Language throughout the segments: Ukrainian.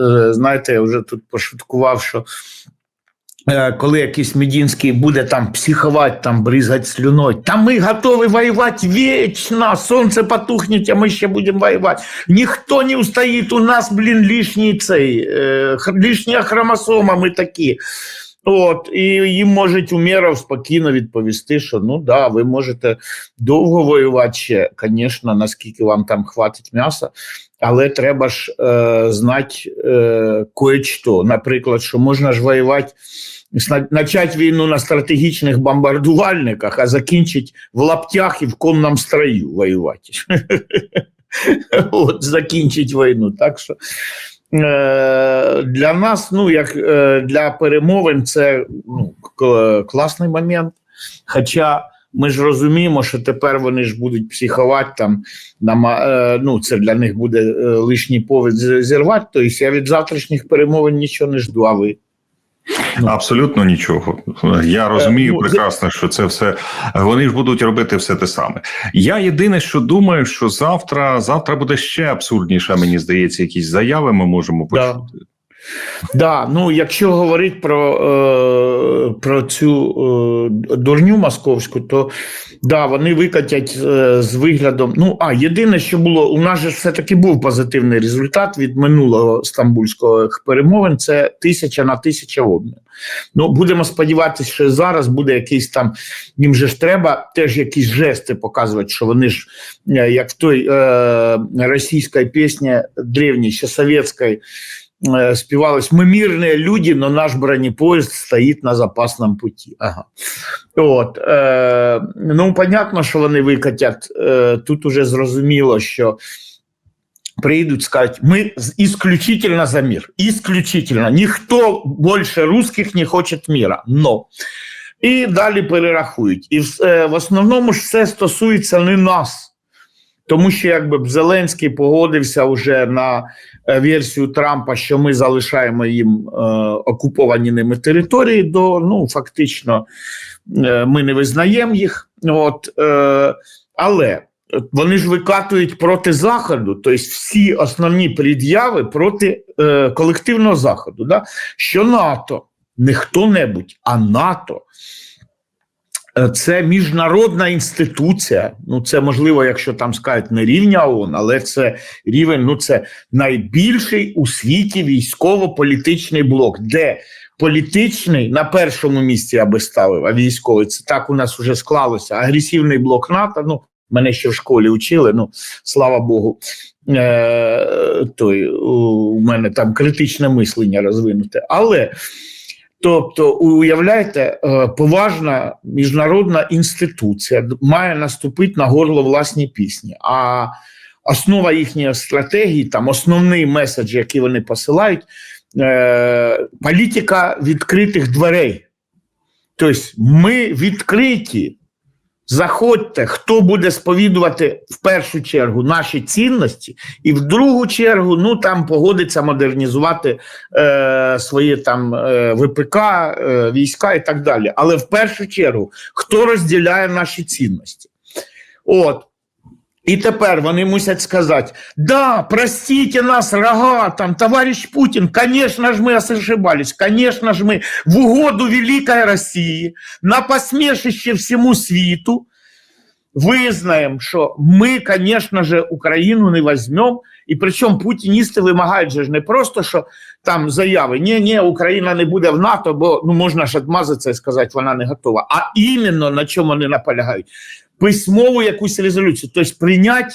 е, знаєте, я вже тут пошуткував, що е, коли якийсь Медінський буде там психувати, там бризгати слюною, та ми готові воювати вічно, сонце потухне, а ми ще будемо воювати. Ніхто не устоїть, у нас, блін, лишній цей, е, лишня хромосома, ми такі. От, і їм можуть Умєров спокійно відповісти, що ну да, ви можете довго воювати ще, звісно, наскільки вам там хватить м'яса, але треба ж е, знати е, кое-що. Наприклад, що можна ж воювати, начать війну на стратегічних бомбардувальниках, а закінчити в лаптях і в конному строю воювати. От, закінчить війну. Так що е, для нас, ну як е, для перемовин, це ну, класний момент. Хоча ми ж розуміємо, що тепер вони ж будуть психувати там, нама- е, ну це для них буде е, лишній повід зірвати. Тобто я від завтрашніх перемовин нічого не жду, а ви. Абсолютно нічого. Я розумію ну, прекрасно, що це все вони ж будуть робити все те саме. Я єдине, що думаю, що завтра завтра буде ще абсурдніше. Мені здається, якісь заяви ми можемо почути. Да, ну якщо говорити про, е, про цю е, дурню московську, то да, вони викатять е, з виглядом. Ну, а єдине, що було, у нас же все-таки був позитивний результат від минулого стамбульського перемовин. Це тисяча на тисяча обмін. Ну, будемо сподіватися, що зараз буде якийсь там. Їм же ж треба теж якісь жести показувати, що вони ж, е, як в той е, російській пісні древній, ще совєтській, спевалось «Мы мирные люди, но наш бронепоезд стоит на запасном пути». Ага. От, е, ну, понятно, що вони викатять. Е, тут уже зрозуміло, що приїдуть, скажуть, ми исключительно за мир. Исключительно. Ніхто більше русських не хоче мира. Но. І далі перерахують. І в, е, основному ж все стосується не нас. Тому що якби Зеленський погодився вже на е, версію Трампа, що ми залишаємо їм е, окуповані ними території, до ну фактично е, ми не визнаємо їх. От, е, але вони ж викатують проти Заходу, тобто всі основні пред'яви проти е, колективного Заходу. Да? Що НАТО, не хто-небудь, а НАТО. Е, Це міжнародна інституція. Ну, це можливо, якщо там скажуть не рівня ООН, але це рівень, ну це найбільший у світі військово-політичний блок, де політичний на першому місці я би ставив, а військовий це так у нас вже склалося. Агресивний блок НАТО. Ну, мене ще в школі учили. Ну, слава Богу, е, той, у мене там критичне мислення розвинуте. Але Тобто, уявляєте, е, поважна міжнародна інституція має наступити на горло власні пісні. А основа їхньої стратегії, там основний меседж, який вони посилають, е, політика відкритих дверей. Тобто, ми відкриті. Заходьте, хто буде сповідувати в першу чергу наші цінності, і в другу чергу ну там погодиться модернізувати е, свої там е, ВПК, е, війська і так далі. Але в першу чергу, хто розділяє наші цінності? От. І тепер вони мусять сказати: да, простите нас, рога, там, товарищ Путин, конечно ж, мы ошибались, конечно ж, мы в угоду Великой России, на посмешище всему світу, визнаємо, що ми, звісно ж, Україну не візьмемо. І причому путіністи вимагають же ж не просто, що там заяви, ні, ні, Україна не буде в НАТО, бо ну можна ж відмазатися і сказати, вона не готова. А іменно на чому вони наполягають? Письмову якусь резолюцію, тобто прийняти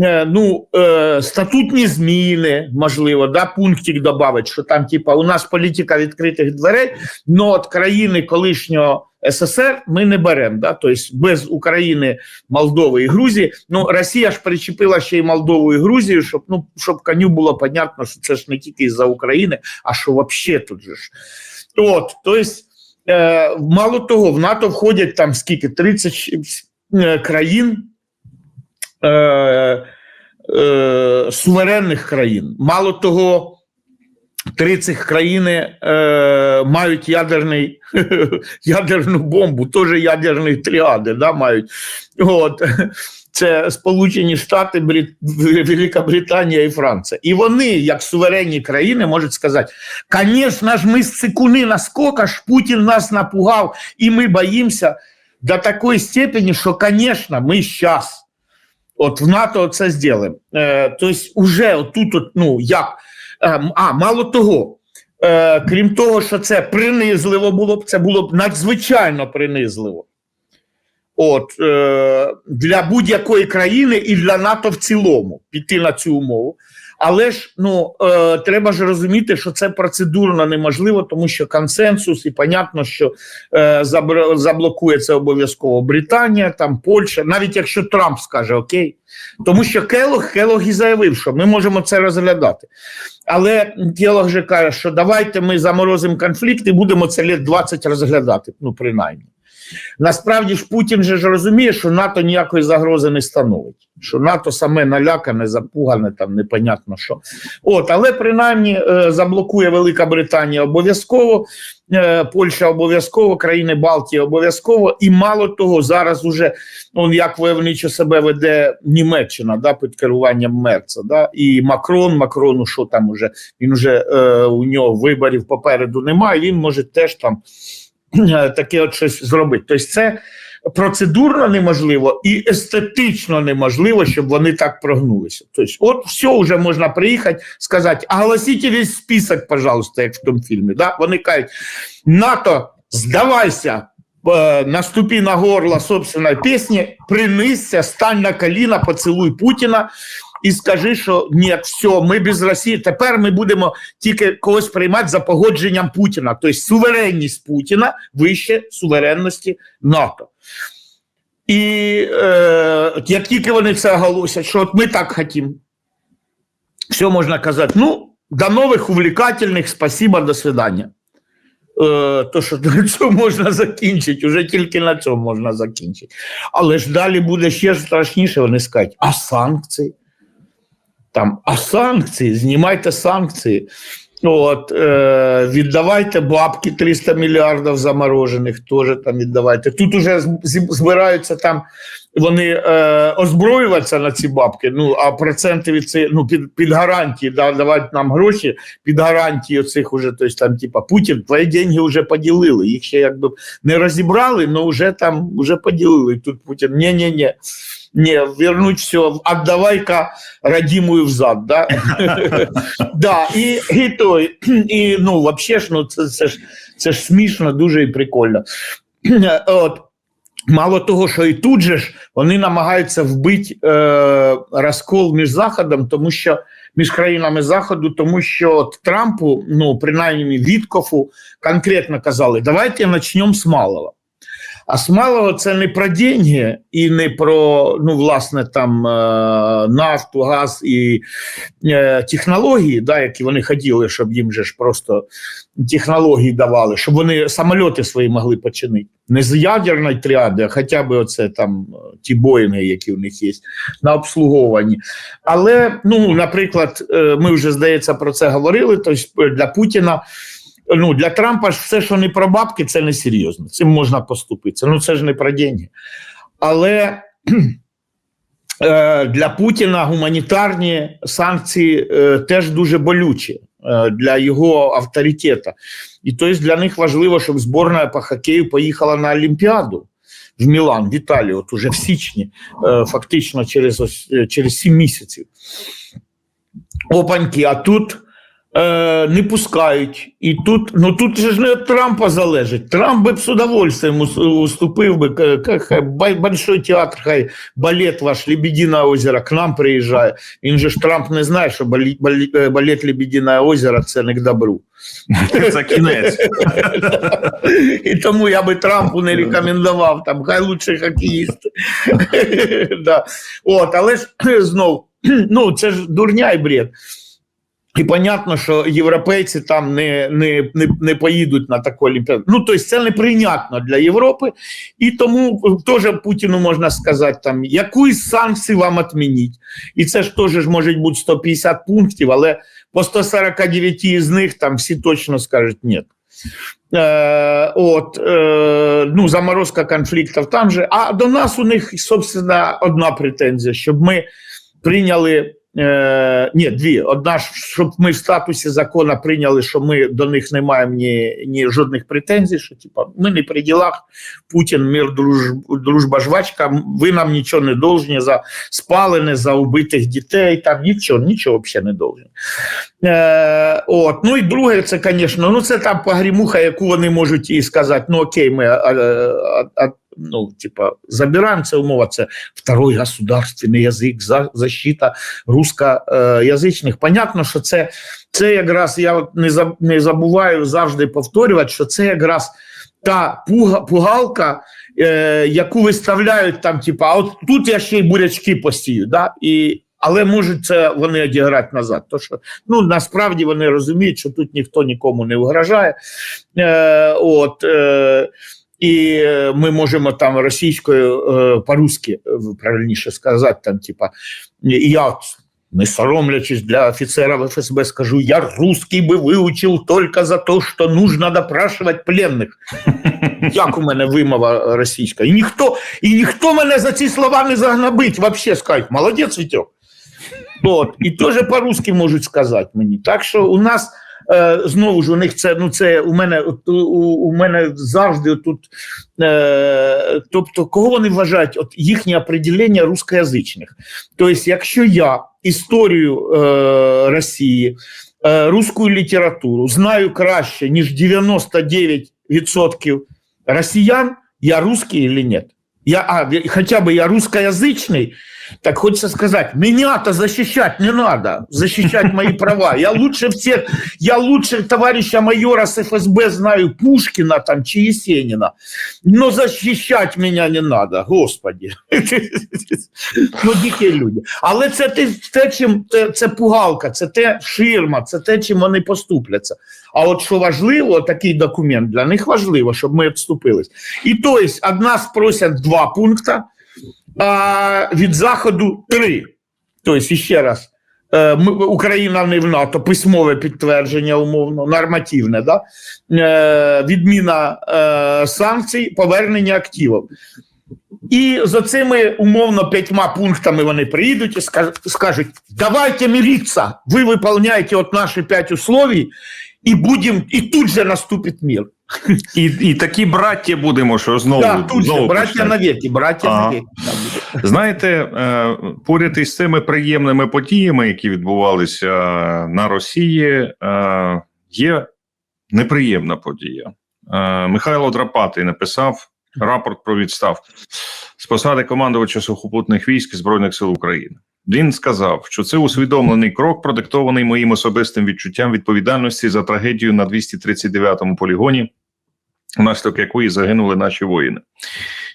е, ну, е, статутні зміни, можливо, да, пунктик додати, що там, типа, у нас політика відкритих дверей, але от країни колишнього СССР ми не беремо. Да? Тобто без України, Молдови і Грузії. Ну, Росія ж причепила ще й Молдову і Грузію, щоб ну, щоб коню було понятно, що це ж не тільки із-за України, а що взагалі тут же ж. От, тобто, е, мало того, в НАТО входять там скільки 30 е, країн. Е, е, суверенних країн. Мало того, три цих країни е, мають ядерний, ядерну бомбу, теж ядерні тріади да, мають. От. Це Сполучені Штати, Брит... Велика Британія і Франція. І вони, як суверенні країни, можуть сказати: звісно ж, ми сцикуни наскільки ж Путін нас напугав, і ми боїмося до такої степені, що, звісно, ми зараз. От в НАТО це зробимо. Е, тобто, уже отут, от, ну як. Е, а, мало того, е, крім того, що це принизливо було б, це було б надзвичайно принизливо. От, е, для будь-якої країни і для НАТО в цілому піти на цю умову. Але ж ну е, треба ж розуміти, що це процедурно неможливо, тому що консенсус, і понятно, що е, заблокує це обов'язково Британія, там Польща, навіть якщо Трамп скаже окей, тому що Келог, Келог і заявив, що ми можемо це розглядати. Але Келог же каже, що давайте ми заморозимо конфлікт і будемо це літ 20 розглядати, ну принаймні. Насправді ж Путін же ж розуміє, що НАТО ніякої загрози не становить, що НАТО саме налякане, запугане, там непонятно що. От, але принаймні е, заблокує Велика Британія обов'язково, е, Польща обов'язково, країни Балтії обов'язково, і мало того, зараз уже он як войовничо себе веде Німеччина да, під керуванням Мерца. Да, і Макрон, Макрону, що там уже він уже е, у нього виборів попереду немає. Він може теж там таке от щось зробити. Тобто, це процедурно неможливо і естетично неможливо, щоб вони так прогнулися. Тобто, от все вже можна приїхати, сказати, оголосіть весь список, пожалуйста, як в тому фільмі. Да? Вони кажуть, НАТО, здавайся. е, Наступи на горло собственної пісні, принисся, стань на коліна, поцілуй Путіна і скажи, що ні, все, ми без Росії. Тепер ми будемо тільки когось приймати за погодженням Путіна. Тобто суверенність Путіна вище суверенності НАТО. І е, як тільки вони це оголосять, що от ми так хотімо, все можна казати. Ну, до нових увлекательних, спасибо, до свидання. Е, то, що на цьому можна закінчити, вже тільки на цьому можна закінчити. Але ж далі буде ще страшніше, вони скажуть, а санкції? Там, а санкції, знімайте санкції. От, е, віддавайте бабки 300 мільярдів заморожених, теж там віддавайте. Тут уже збираються там, вони е, озброюватися на ці бабки, ну, а проценти від цієї, ну, під, під гарантії, да, давати нам гроші, під гарантії оцих уже, тобто там, типа, Путін, твої деньги вже поділили, їх ще якби не розібрали, але вже там, вже поділили. І Тут Путін, ні-ні-ні, ні, вернуть все, отдавай-ка родимую взад, да? да, і, і той, і, ну, вообще ж, ну, це, це, ж, це ж смішно, дуже і прикольно. От, мало того, що і тут же ж вони намагаються вбити е, розкол між Заходом, тому що між країнами Заходу, тому що Трампу, ну, принаймні Віткофу, конкретно казали, давайте почнемо з малого. А з малого це не про деньги і не про ну, власне там е, нафту, газ і е, технології, да, які вони хотіли, щоб їм же ж просто технології давали, щоб вони самольоти свої могли починити. Не з ядерної тріади, а хоча б оце там е, ті боїнги, які у них є на обслуговуванні. Але, ну, наприклад, ми вже здається про це говорили. Тобто для Путіна. Ну, для Трампа ж все, що не про бабки, це не серйозно. Цим можна поступитися. Ну, це ж не про деньги. Але е, для Путіна гуманітарні санкції е, теж дуже болючі е, для його авторитету. І тобто для них важливо, щоб зборна по хокею поїхала на Олімпіаду в Мілан, в Італію, от уже в січні, фактично через, ось, через 7 місяців. Опаньки, а тут е, не пускають. І тут, ну тут же ж не від Трампа залежить. Трамп би б з удовольствием ус- уступив би, хай большой театр, хай балет ваш «Лебединое озеро» к нам приїжджає. Він же ж Трамп не знає, що балі- балі- е, балет «Лебединое озеро» – це не к добру. Це кінець. І тому я би Трампу не рекомендував, там, хай лучше хокеїст. да. От, але ж знов, ну, це ж дурня і бред. І понятно, що європейці там не, не, не, не поїдуть на таку олімпіаду. Ну, тобто це неприйнятно для Європи, і тому теж Путіну можна сказати, там, яку із санкцій вам відмініть. І це ж теж може бути 150 пунктів, але по 149 із них там всі точно скажуть ні. Е, от, е, ну, заморозка конфліктів там же. А до нас у них, собственно, одна претензія, щоб ми прийняли. Е, ні, дві. Одна, щоб ми в статусі закону прийняли, що ми до них не маємо ні, ні жодних претензій, що типа, ми не при ділах, Путін, мир, друж, дружба, жвачка, ви нам нічого не должні за спалене, за убитих дітей, там нічого, нічого взагалі не должні. Е, от. Ну і друге, це, звісно, ну це там погрімуха, яку вони можуть і сказати, ну окей, ми а, а, ну, типа, забираємо це умова, це второй государственний язик, за, защита русскоязичних. Понятно, що це, це якраз я не, заб, не забуваю завжди повторювати, що це якраз та пуга, пугалка, е, яку виставляють там, типа, а от тут я ще й бурячки посію, да? і, але можуть це вони одіграти назад. То що, ну, насправді вони розуміють, що тут ніхто нікому не вгрожає. Е, от, е, і е, ми можемо там російською е, по-русски, е, правильніше сказати, там, типа, я, не соромлячись для офіцерів ФСБ, скажу, я русский би вивчив тільки за те, що нужно допрашувати пленних. Як у мене вимова російська. І ніхто, і ніхто мене за ці слова не загнобить, вообще скажуть, молодець, Вітьок. От, і теж по-русски можуть сказати мені. Так що у нас е, знову ж у них це, ну це у мене у, у мене завжди тут. Е, тобто, кого вони вважають? От їхнє определення рускоязичних. Тобто, якщо я історію е, Росії, е, русську літературу знаю краще, ніж 99% росіян, я русский или нет? Я, а, хотя бы я русскоязычный, так хочется сказать, меня-то защищать не надо, защищать мои права. Я лучше всех, я лучше товарища майора с ФСБ знаю Пушкина там, чи Есенина, но защищать меня не надо, господи. Ну, дикі люди. Але це те, те чим це, це пугалка, це те ширма, це те, чим вони поступляться. А от що важливо, такий документ для них важливо, щоб ми відступились. І то есть, від нас просять два пункти, а від Заходу три. Тобто, ще раз, е, Україна не в НАТО, письмове підтвердження, умовно, нормативне, да? е, відміна е, санкцій, повернення активів. І за цими умовно п'ятьма пунктами вони приїдуть і скажуть, давайте мириться, ви виконуєте от наші п'ять условий, і будем, і тут же наступить мир. І, і такі браття будемо, що знову, Да, тут же, знову браття почнемо. навіки, браття Ага. навіки. Знаєте, е, поряд із цими приємними подіями, які відбувалися на Росії, е, є неприємна подія. Е, Михайло Драпатий написав рапорт про відставку з посади командувача сухопутних військ Збройних сил України. Він сказав, що це усвідомлений крок, продиктований моїм особистим відчуттям відповідальності за трагедію на 239-му полігоні, внаслідок якої загинули наші воїни.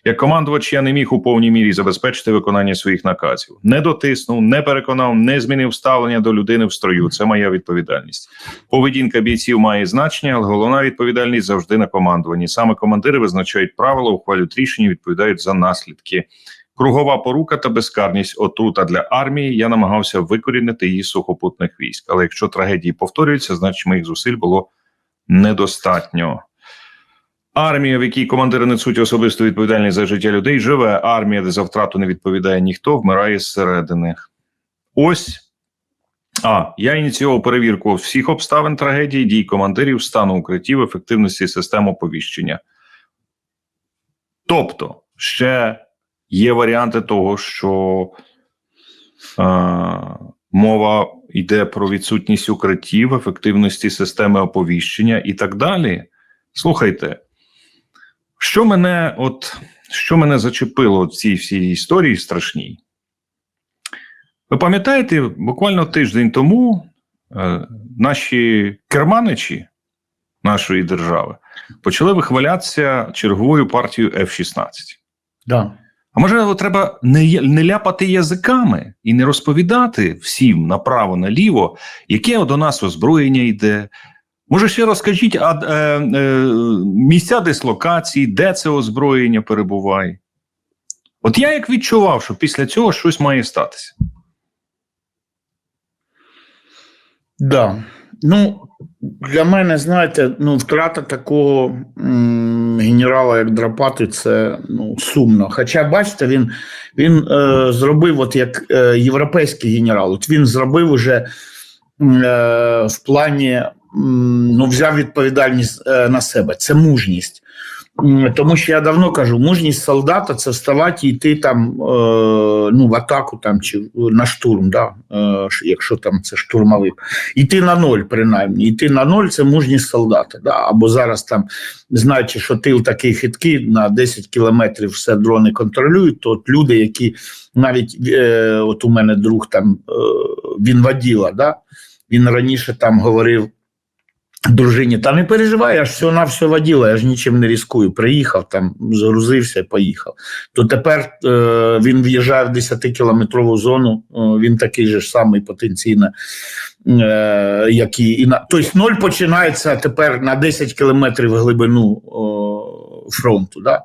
Як командувач я не міг у повній мірі забезпечити виконання своїх наказів. Не дотиснув, не переконав, не змінив ставлення до людини в строю. Це моя відповідальність. Поведінка бійців має значення, але головна відповідальність завжди на командуванні. Саме командири визначають правила, ухвалюють рішення, відповідають за наслідки. Кругова порука та безкарність отрута для армії. Я намагався викорінити її сухопутних військ. Але якщо трагедії повторюються, значить моїх зусиль було недостатньо. Армія, в якій командири несуть особисту відповідальність за життя людей, живе. Армія, де за втрату не відповідає ніхто, вмирає зсередини. Ось. А я ініціював перевірку всіх обставин трагедії, дій командирів, стану укриттів, ефективності систем оповіщення. Тобто, ще є варіанти того, що е, мова йде про відсутність укриттів, ефективності системи оповіщення і так далі. Слухайте, що мене, от що мене зачепило в цій всій історії страшній? Ви пам'ятаєте, буквально тиждень тому е, наші керманичі нашої держави почали вихвалятися черговою партією F-16. Да. А може, треба не, не ляпати язиками і не розповідати всім направо наліво, яке до нас озброєння йде. Може, ще розкажіть, а е, е, місця дислокації, де це озброєння перебуває? От я як відчував, що після цього щось має статися. Да. Ну, для мене, знаєте, ну, втрата такого м, генерала, як Драпати, це ну, сумно. Хоча, бачите, він, він е, зробив, от як е, європейський генерал, от він зробив уже е, в плані, м, ну, взяв відповідальність е, на себе. Це мужність. Тому що я давно кажу, мужність солдата це вставати і йти там е, ну, в атаку там, чи на штурм, да, е, якщо там це штурмовик. Іти на ноль, принаймні. Іти на ноль це мужність солдата. Да? Або зараз там, знаючи, що тил такий хиткий, на 10 кілометрів все дрони контролюють, то от люди, які навіть е, от у мене друг там е, він воділа, да? він раніше там говорив. Дружині, та не переживай, я ж все на все воділа, я ж нічим не ризикую. Приїхав там, загрузився поїхав. То тепер е, він в'їжджає в 10-кілометрову зону, е, він такий же ж самий потенційно, е, як і, і на тобто ноль починається тепер на 10 кілометрів глибину о, фронту. Да?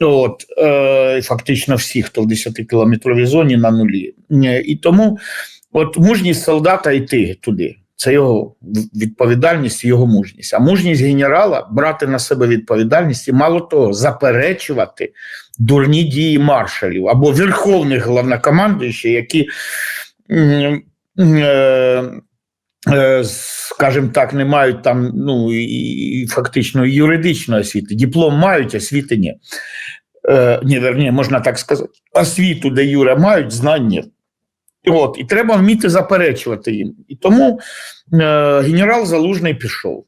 От, е, фактично всі, хто в 10-кілометровій зоні на нулі. Е, І тому от мужність солдата йти туди. Це його відповідальність, його мужність. А мужність генерала брати на себе відповідальність і мало того, заперечувати дурні дії маршалів або верховних головнокомандуючих, які, е, е, скажімо так, не мають там ну, і, фактично юридичної освіти. Диплом мають, освіти ні. Е, ні, верні, можна так сказати. Освіту, де Юра мають, знань ні. От, і треба вміти заперечувати їм. І тому е, генерал Залужний пішов.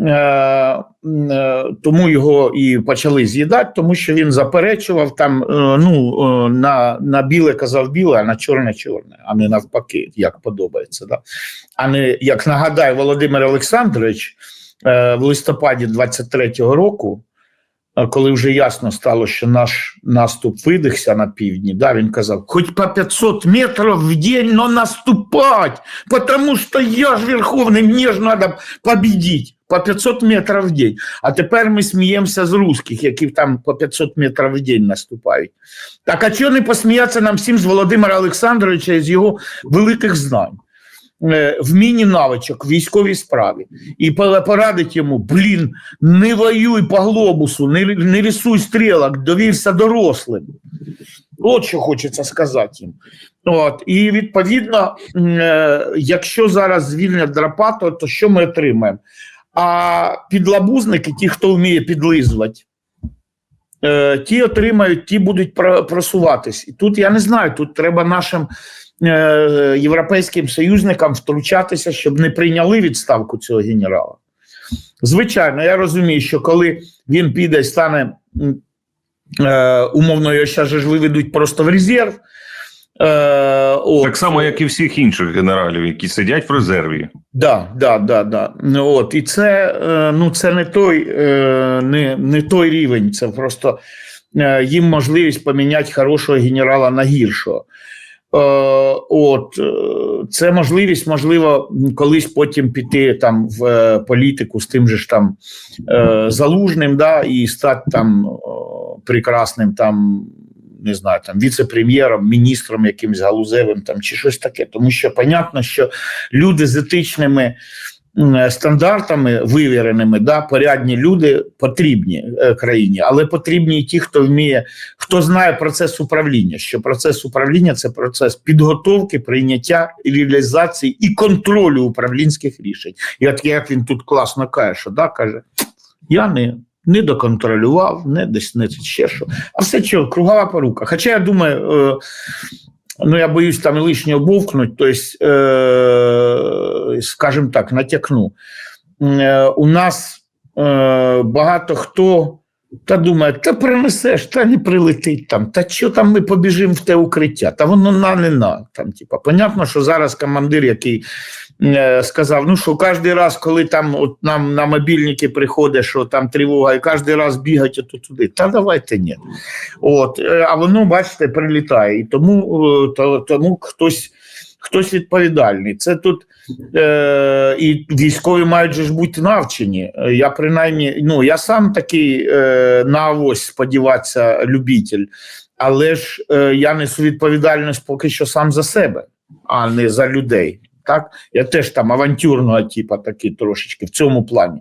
Е, е, тому його і почали з'їдати, тому що він заперечував там е, ну, е, на, на біле казав біле, а на чорне чорне, а не навпаки, як подобається. Да? А не як нагадає Володимир Олександрович е, в листопаді 23-го року. Коли вже ясно стало, що наш наступ видихся на півдні, да, він казав, хоч по 500 метрів в день, но наступать, потому що я ж верховний, мені ж треба победити по 500 метрів в день. А тепер ми сміємося з русських, які там по 500 метрів в день наступають. Так а чого не посміятися нам всім з Володимира Олександровича і з його великих знань? Е, Вмінні навичок в військовій справі і порадить йому: блін, не воюй по глобусу, не, не рисуй стрілок, довірся дорослим. От що хочеться сказати їм. От, і відповідно, е, якщо зараз звільнять Драпато, то що ми отримаємо? А підлабузники, ті, хто вміє підлизувати, е, ті отримають, ті будуть просуватись. І тут я не знаю, тут треба нашим європейським союзникам втручатися, щоб не прийняли відставку цього генерала. Звичайно, я розумію, що коли він піде і стане е, умовно, його ще ж виведуть просто в резерв. Е, от. Так само, як і всіх інших генералів, які сидять в резерві. Да, да, да, да. От, і це, е, ну, це не той, е, не, не той рівень, це просто е, їм можливість поміняти хорошого генерала на гіршого. Е, От, е, це можливість, можливо, колись потім піти там в е, політику з тим же ж там залужним, да, і стати там прекрасним там. Не знаю, там віце-прем'єром, міністром якимсь галузевим там чи щось таке. Тому що понятно, що люди з етичними стандартами вивіреними, да, порядні люди потрібні е, країні, але потрібні і ті, хто вміє, хто знає процес управління. Що процес управління це процес підготовки, прийняття, реалізації і контролю управлінських рішень. І от як він тут класно каже, що да, каже, я не. Не доконтролював, не десь не ще що. А все що, кругова порука. Хоча я думаю, е, ну я боюсь там лишнього бовкнуть, тобто, е, скажімо так, натякну. Е, у нас е, багато хто та думає, та принесеш, та не прилетить там, та що там ми побіжимо в те укриття, та воно на не на. Там, типа, понятно, що зараз командир, який е, сказав, ну що кожен раз, коли там от нам на мобільники приходить, що там тривога, і кожен раз бігать ото туди, та давайте ні. От, е, а воно, бачите, прилітає. І тому, е, тому хтось, хтось відповідальний. Це тут е, і військові мають же ж бути навчені. Я принаймні, ну я сам такий е, на авось сподіватися любитель, але ж е, я несу відповідальність поки що сам за себе, а не за людей. Так? Я теж там авантюрного типу такий трошечки в цьому плані.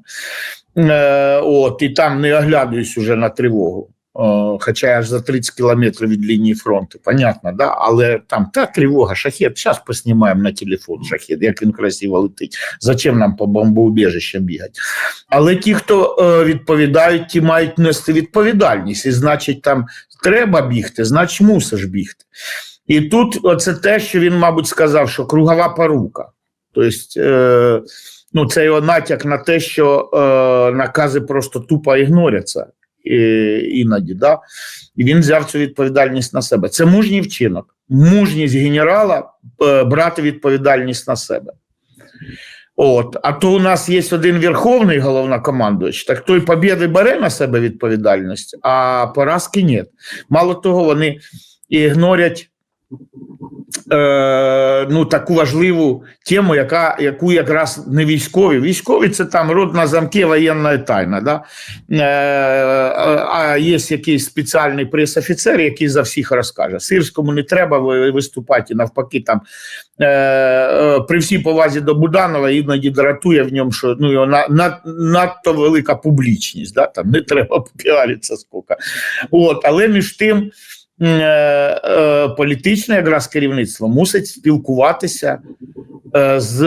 Е, от, і там не оглядуюсь уже на тривогу. О, хоча аж за 30 кілометрів від лінії фронту, понятно, да? але там та тривога, шахет, зараз поснімаємо на телефон шахет, як він красиво летить. Зачем нам по бомбоубіжищам бігати? Але ті, хто е, відповідають, ті мають нести відповідальність. І значить, там треба бігти, значить мусиш бігти. І тут це те, що він, мабуть, сказав, що кругова порука. Тобто, е, ну, це його натяк на те, що е, накази просто тупо ігноряться е, іноді. Да? І він взяв цю відповідальність на себе. Це мужній вчинок. Мужність генерала е, брати відповідальність на себе. От, а то у нас є один верховний головнокомандуючий, так той побіди бере на себе відповідальність, а поразки ні. Мало того, вони ігнорять е, ну, таку важливу тему, яка, яку якраз не військові. Військові це там род на замки, воєнна тайна. Да? Е, а є якийсь спеціальний прес-офіцер, який за всіх розкаже. Сирському не треба виступати, навпаки, там е, е, при всій повазі до Буданова іноді дратує в ньому, що ну, його на, на, надто велика публічність. Да? Там не треба попіаритися скільки. От, але між тим. Е, е, Політичне якраз керівництво мусить спілкуватися е, з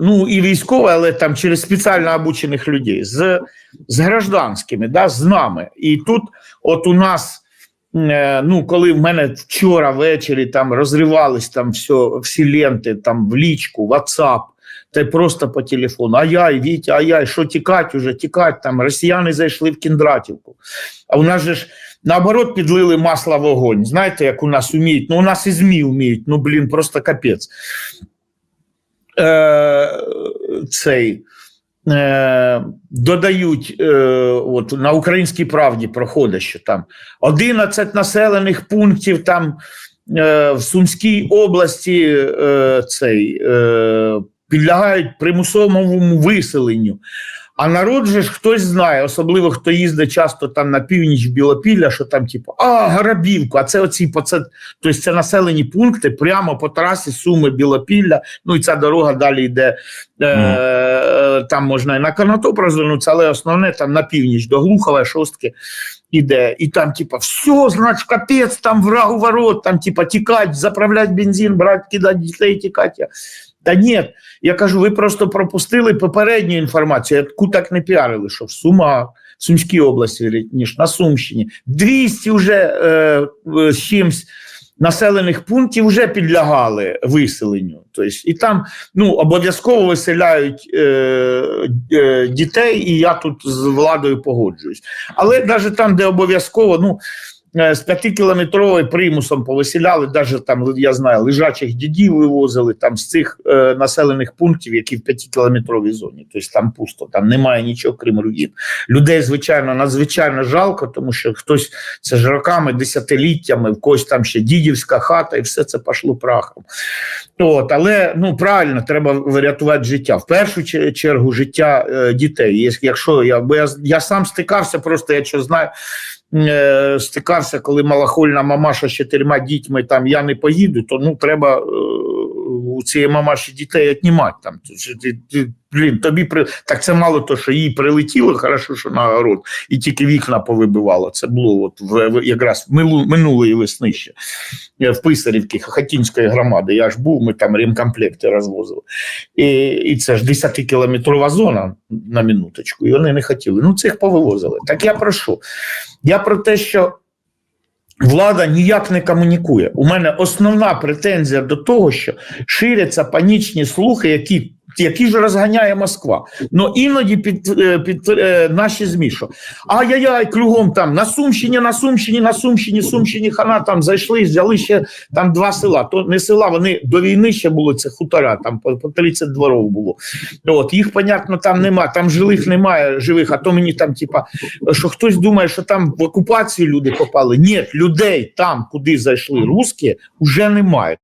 ну і військове, але там через спеціально обучених людей, з, з гражданськими, да, з нами. І тут, от у нас, ну коли в мене вчора ввечері там розривались там все, всі ленти там в лічку, WhatsApp, та й просто по телефону. Ай-яй, Вітя, ай-яй, що тікать уже, тікать там. Росіяни зайшли в Кіндратівку. А у нас же ж наоборот підлили масло в огонь. Знаєте, як у нас вміють? Ну, у нас і ЗМІ вміють, ну блін, просто капець. Е, цей. Е, додають, е, от на українській правді проходить, що там 11 населених пунктів там е, в Сумській області е, цей, е, підлягають примусовому виселенню. А народ же ж хтось знає, особливо хто їздить часто там на північ Білопілля, що там, типу, а, Гарабівку, а це оці по це, тобто це населені пункти прямо по трасі Суми Білопілля. Ну і ця дорога далі йде. Е, е, там можна і на Конотоп розвернутися, але основне там на північ до Глухова, шостки іде. І там, типа, все, значить, капець, там врагу ворот, там, типа, тікать, заправлять бензин, брати, кидати дітей, тікати. Та ні, я кажу, ви просто пропустили попередню інформацію, яку так не піарили, що в Сумах, в Сумській області, ніж на Сумщині, 200 вже е, з чимсь населених пунктів вже підлягали виселенню. Тобто, і там ну, обов'язково виселяють е, е, дітей, і я тут з владою погоджуюсь. Але навіть там, де обов'язково, ну. Е, З п'ятикілометровим примусом повиселяли, навіть там, я знаю, лежачих дідів вивозили там з цих е, населених пунктів, які в п'ятикілометровій зоні. Тобто там пусто, там немає нічого, крім руїн. Людей, звичайно, надзвичайно жалко, тому що хтось це ж роками, десятиліттями, в когось там ще дідівська хата, і все це пішло прахом. От, але ну правильно, треба врятувати життя. В першу чергу життя е, дітей. Якщо я, бо я, я сам стикався, просто я що знаю. Е, Стикався, коли малахольна мамаша з чотирма дітьми там я не поїду, то ну треба е, у цієї мамаші дітей віднімати. Там блін, тобі при так це мало то, що їй прилетіло, хорошо, що на город, і тільки вікна повибивало. Це було от в, якраз минулої весни ще е, в Писарівці Хатінської громади. Я ж був, ми там ремкомплекти розвозили. І, і це ж 10-кілометрова зона на минуточку, і вони не хотіли. Ну, цих повивозили. Так я про що? Я про те, що влада ніяк не комунікує. У мене основна претензія до того, що ширяться панічні слухи, які. Які ж розганяє Москва. Ну іноді під, е, під е, наші ЗМІ, що ай-яй-яй, кругом там на Сумщині, на Сумщині, на Сумщині, Сумщині хана там зайшли, взяли ще там два села. То не села, вони до війни ще були це хутора, там по, по 30 дворов було. От їх, понятно, там немає, там жилих немає живих. А то мені там, типа, що хтось думає, що там в окупацію люди попали. Ні, людей там, куди зайшли русські, вже немає.